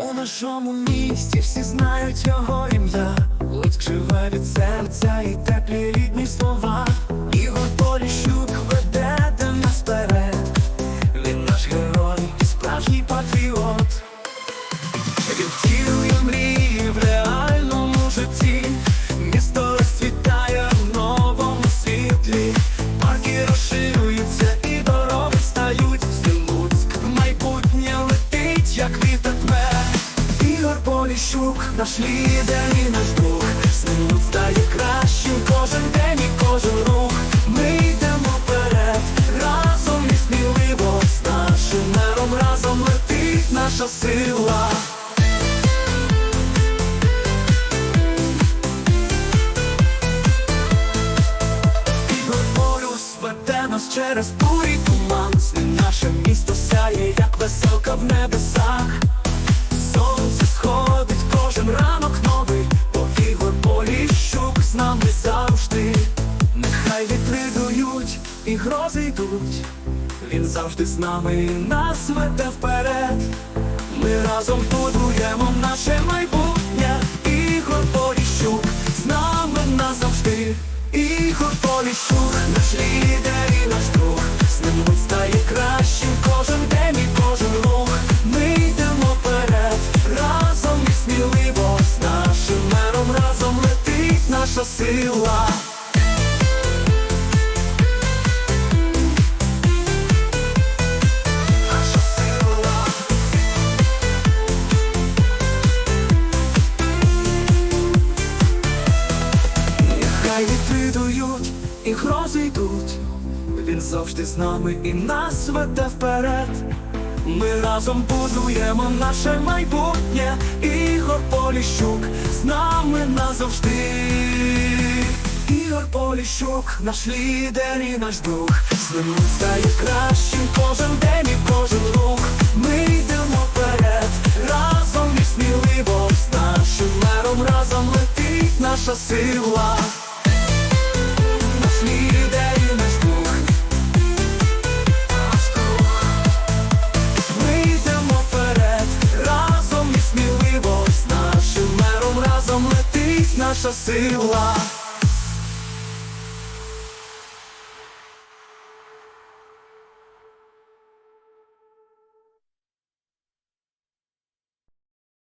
У нашому місті всі знають його ім'я. Луцьк живе від серця і теплі рідні слова. Поліщук, наш лідер і наш друг. З ним стає кращим кожен день і кожен рух. Ми йдемо вперед, разом і сміливо. З нашим мером разом летить наша сила. Ігор Полюс нас через бурі туман З ним наше місто сяє, як веселка в небесах і грози йдуть. Він завжди з нами нас веде вперед. Ми разом будуємо наше майбутнє. Ігор Поліщук з нами назавжди. Ігор Поліщук, наш лідер і наш друг. З ним Луцьк стає кращим кожен день і кожен рух. Ми йдемо вперед, разом і сміливо. З нашим мером разом летить наша сила. І грози йдуть. Він завжди з нами і нас веде вперед. Ми разом будуємо наше майбутнє. Ігор Поліщук з нами назавжди. Ігор Поліщук, наш лідер і наш друг. З ним стає кращим кожен день і кожен рух. Ми йдемо вперед, разом і сміливо. З нашим мером разом летить наша сила. Наша сила.